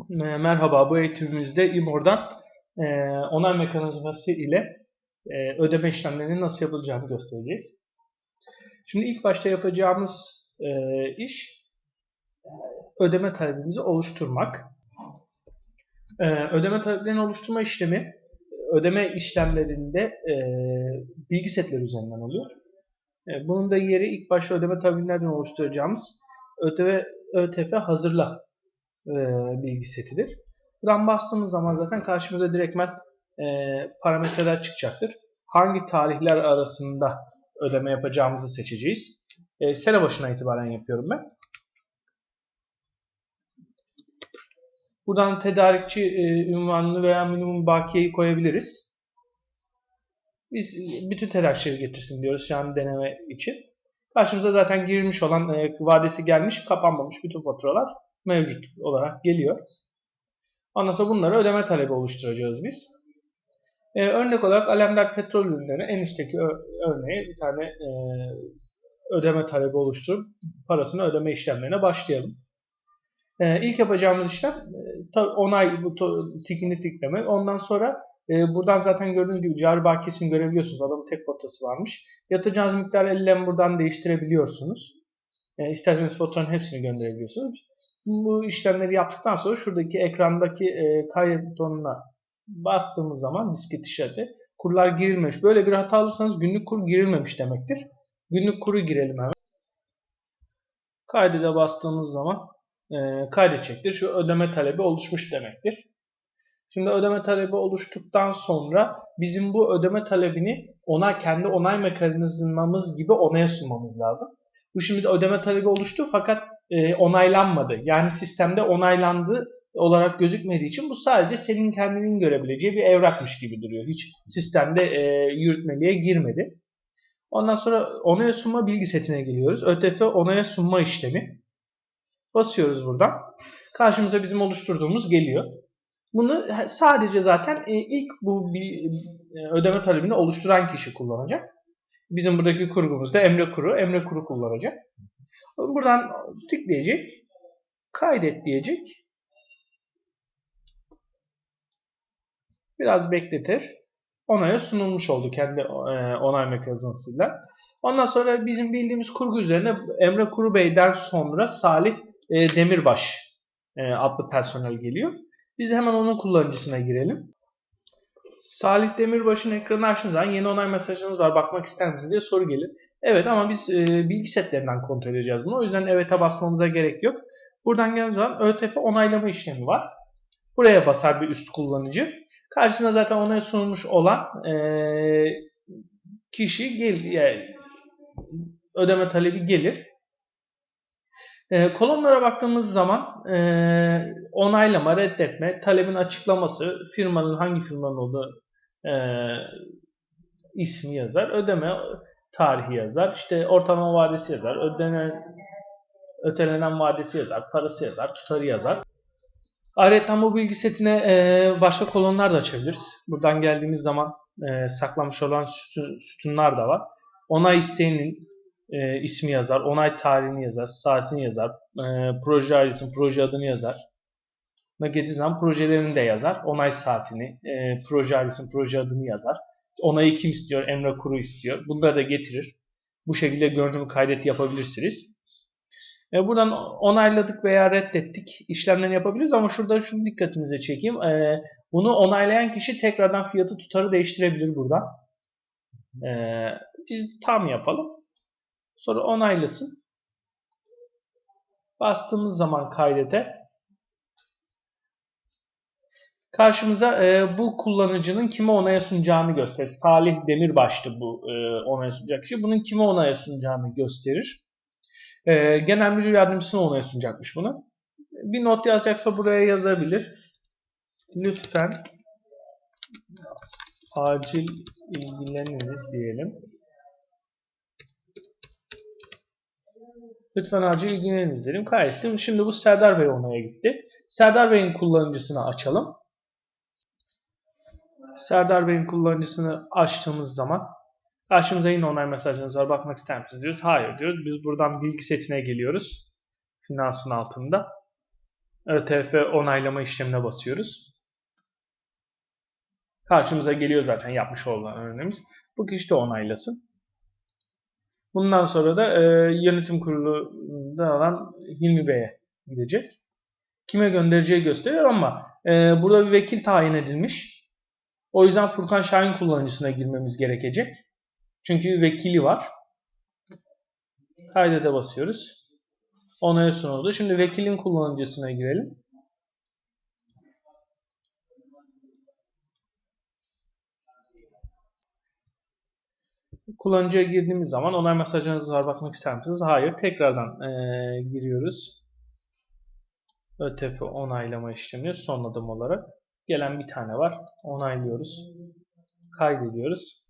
E, Merhaba, bu eğitimimizde İMOR'dan e, onay mekanizması ile e, ödeme işlemlerinin nasıl yapılacağını göstereceğiz. Şimdi ilk başta yapacağımız e, iş e, ödeme talebimizi oluşturmak. E, ödeme taleplerini oluşturma işlemi ödeme işlemlerinde e, bilgi setleri üzerinden oluyor. E, bunun da yeri ilk başta ödeme talebinden oluşturacağımız ÖTV, ÖTF hazırla e, bilgi setidir. Buradan bastığımız zaman zaten karşımıza direktmen e, parametreler çıkacaktır. Hangi tarihler arasında ödeme yapacağımızı seçeceğiz. E, sene başına itibaren yapıyorum ben. Buradan tedarikçi e, ünvanını veya minimum bakiyeyi koyabiliriz. Biz bütün tedarikçileri getirsin diyoruz şu an deneme için. Karşımıza zaten girilmiş olan e, vadesi gelmiş, kapanmamış bütün faturalar mevcut olarak geliyor. Ondan sonra bunları ödeme talebi oluşturacağız biz. Ee, örnek olarak Alemdar petrol ürünleri en üstteki örneği bir tane e, ödeme talebi oluşturup parasını ödeme işlemlerine başlayalım. Ee, ilk yapacağımız işlem e, onay tikini tiklemek. Ondan sonra e, buradan zaten gördüğünüz gibi cari bakiyesini görebiliyorsunuz. Adamın tek faturası varmış. Yatıracağınız miktarı elle buradan değiştirebiliyorsunuz. E, isterseniz faturanın hepsini gönderebiliyorsunuz. Bu işlemleri yaptıktan sonra şuradaki ekrandaki e, kayıt bastığımız zaman disket işareti kurlar girilmemiş. Böyle bir hata alırsanız günlük kur girilmemiş demektir. Günlük kuru girelim hemen. Kaydede bastığımız zaman e, kaydedecektir. Şu ödeme talebi oluşmuş demektir. Şimdi ödeme talebi oluştuktan sonra bizim bu ödeme talebini ona kendi onay mekanizmamız gibi onaya sunmamız lazım. Bu şimdi de ödeme talebi oluştu fakat e, onaylanmadı. Yani sistemde onaylandı olarak gözükmediği için bu sadece senin kendinin görebileceği bir evrakmış gibi duruyor. Hiç sistemde e, yürütmeliğe girmedi. Ondan sonra onaya sunma bilgi setine geliyoruz. ÖTF onaya sunma işlemi. Basıyoruz buradan. Karşımıza bizim oluşturduğumuz geliyor. Bunu sadece zaten e, ilk bu bir, e, ödeme talebini oluşturan kişi kullanacak. Bizim buradaki kurgumuzda Emre Kuru, Emre Kuru kullanacak. Buradan tıklayacak. Kaydet diyecek. Biraz bekletir. Onaya sunulmuş oldu kendi e, onay mekanizmasıyla. Ondan sonra bizim bildiğimiz kurgu üzerine Emre Kuru Bey'den sonra Salih e, Demirbaş e, adlı personel geliyor. Biz de hemen onun kullanıcısına girelim. Salih Demirbaş'ın ekranı açtığınız zaman yeni onay mesajınız var bakmak ister misiniz diye soru gelir. Evet ama biz e, bilgi setlerinden kontrol edeceğiz bunu. O yüzden evet'e basmamıza gerek yok. Buradan geldiğiniz zaman ÖTF onaylama işlemi var. Buraya basar bir üst kullanıcı. Karşısına zaten onaya sunulmuş olan e, kişi gel, yani ödeme talebi gelir. E, kolonlara baktığımız zaman e, onaylama, reddetme, talebin açıklaması, firmanın hangi firmanın olduğu e, ismi yazar, ödeme tarihi yazar, işte ortalama vadesi yazar, ödenen, ötelenen vadesi yazar, parası yazar, tutarı yazar. Ayrıca bu bilgi setine e, başka kolonlar da açabiliriz. Buradan geldiğimiz zaman e, saklanmış olan sütun, sütunlar da var. Onay isteğinin e, ismi yazar, onay tarihini yazar, saatini yazar, e, proje ailesinin proje adını yazar. Buna geldiği zaman projelerini de yazar, onay saatini, proje ailesinin proje adını yazar. Onayı kim istiyor? Emre Kuru istiyor. Bunları da getirir. Bu şekilde görünümü kaydet yapabilirsiniz. E, buradan onayladık veya reddettik işlemlerini yapabiliriz ama şurada şunu dikkatinize çekeyim. E, bunu onaylayan kişi tekrardan fiyatı tutarı değiştirebilir buradan. E, biz tam yapalım. Sonra onaylasın. Bastığımız zaman kaydete karşımıza e, bu kullanıcının kime onaya sunacağını gösterir. Salih Demirbaş'tı bu e, onaya sunacak kişi. Bunun kime onaya sunacağını gösterir. E, genel müdür yardımcısına onaya sunacakmış bunu. Bir not yazacaksa buraya yazabilir. Lütfen acil ilgileniniz diyelim. Lütfen acil ilgileniniz dedim. Kaydettim. Şimdi bu Serdar Bey onaya gitti. Serdar Bey'in kullanıcısını açalım. Serdar Bey'in kullanıcısını açtığımız zaman karşımıza yine onay mesajınız var. Bakmak ister misiniz diyoruz. Hayır diyoruz. Biz buradan bilgi setine geliyoruz. Finansın altında. ÖTF onaylama işlemine basıyoruz. Karşımıza geliyor zaten yapmış olan örneğimiz. Bu kişi de onaylasın. Bundan sonra da e, yönetim kurulunda olan Hilmi Bey'e gidecek. Kime göndereceği gösteriyor ama e, burada bir vekil tayin edilmiş. O yüzden Furkan Şahin kullanıcısına girmemiz gerekecek. Çünkü vekili var. Kaydede basıyoruz. Onaya sunuldu. Şimdi vekilin kullanıcısına girelim. Kullanıcıya girdiğimiz zaman onay mesajlarınız var bakmak ister misiniz? Hayır. Tekrardan eee, giriyoruz. ÖTF onaylama işlemi son adım olarak. Gelen bir tane var. Onaylıyoruz. Kaydediyoruz.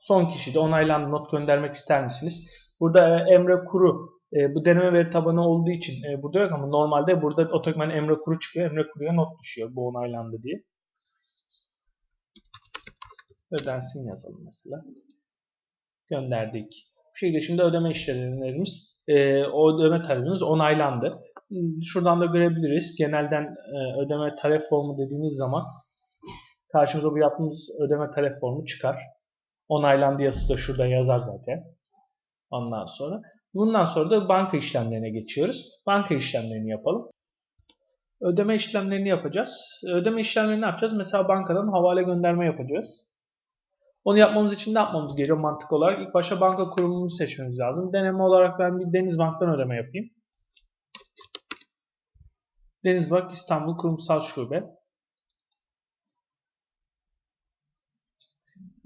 Son kişi de onaylandı not göndermek ister misiniz? Burada e, Emre Kuru e, bu deneme veri tabanı olduğu için e, burada yok ama normalde burada otomatikman Emre Kuru çıkıyor. Emre Kuru'ya not düşüyor bu onaylandı diye. Ödensin yazalım mesela. Gönderdik. Bu şekilde şimdi ödeme işlemlerimiz e, ödeme talebimiz onaylandı. Şuradan da görebiliriz. Genelden e, ödeme talep formu dediğimiz zaman karşımıza bu yaptığımız ödeme talep formu çıkar. Onaylandı yazısı da şurada yazar zaten. Ondan sonra. Bundan sonra da banka işlemlerine geçiyoruz. Banka işlemlerini yapalım. Ödeme işlemlerini yapacağız. Ödeme işlemlerini yapacağız? Mesela bankadan havale gönderme yapacağız. Onu yapmamız için ne yapmamız gerekiyor mantık olarak? İlk başta banka kurumumuzu seçmemiz lazım. Deneme olarak ben bir Denizbank'tan ödeme yapayım. Denizbank İstanbul Kurumsal Şube.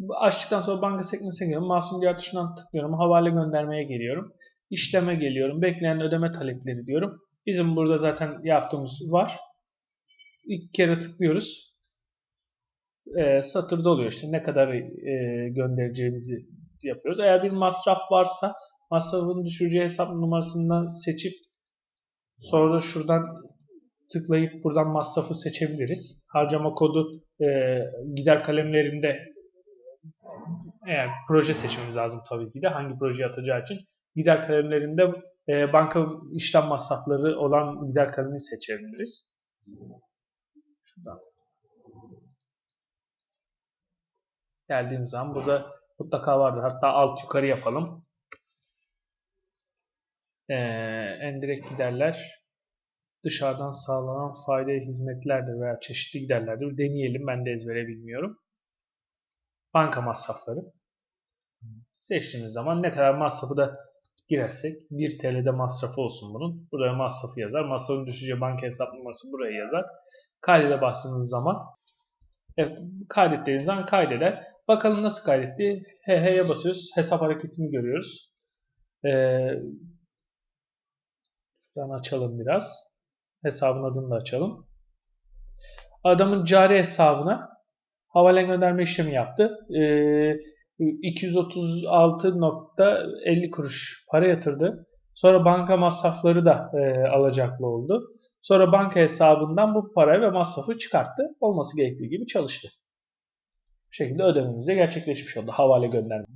Açtıktan sonra banka sekmesine geliyorum. Masum diğer tuşundan tıklıyorum. Havale göndermeye geliyorum. İşleme geliyorum. Bekleyen ödeme talepleri diyorum. Bizim burada zaten yaptığımız var. İlk kere tıklıyoruz. Ee, satırda oluyor işte ne kadar e, göndereceğimizi yapıyoruz. Eğer bir masraf varsa masrafın düşüreceği hesap numarasından seçip sonra da şuradan tıklayıp buradan masrafı seçebiliriz. Harcama kodu e, gider kalemlerinde eğer proje seçmemiz lazım tabii ki de hangi projeye atacağı için gider kalemlerinde e, banka işlem masrafları olan gider kalemini seçebiliriz. Şuradan. Geldiğim zaman burada mutlaka vardır. Hatta alt yukarı yapalım. Ee, endirekt giderler dışarıdan sağlanan fayda hizmetlerdir veya çeşitli giderlerdir. Deneyelim. Ben de ezbere bilmiyorum. Banka masrafları. Seçtiğimiz zaman ne kadar masrafı da girersek 1 TL'de masrafı olsun bunun. Buraya masrafı yazar. Masrafın düşeceği banka hesap numarası buraya yazar. Kaydede bastığınız zaman evet, kaydettiğiniz zaman kaydeder. Bakalım nasıl kaydetti. HH'ye basıyoruz. Hesap hareketini görüyoruz. Ee, şuradan açalım biraz. Hesabın adını da açalım. Adamın cari hesabına havale gönderme işlemi yaptı. Ee, 236.50 kuruş para yatırdı. Sonra banka masrafları da e, alacaklı oldu. Sonra banka hesabından bu parayı ve masrafı çıkarttı. Olması gerektiği gibi çalıştı. Bu şekilde ödememiz de gerçekleşmiş oldu. Havale gönderme.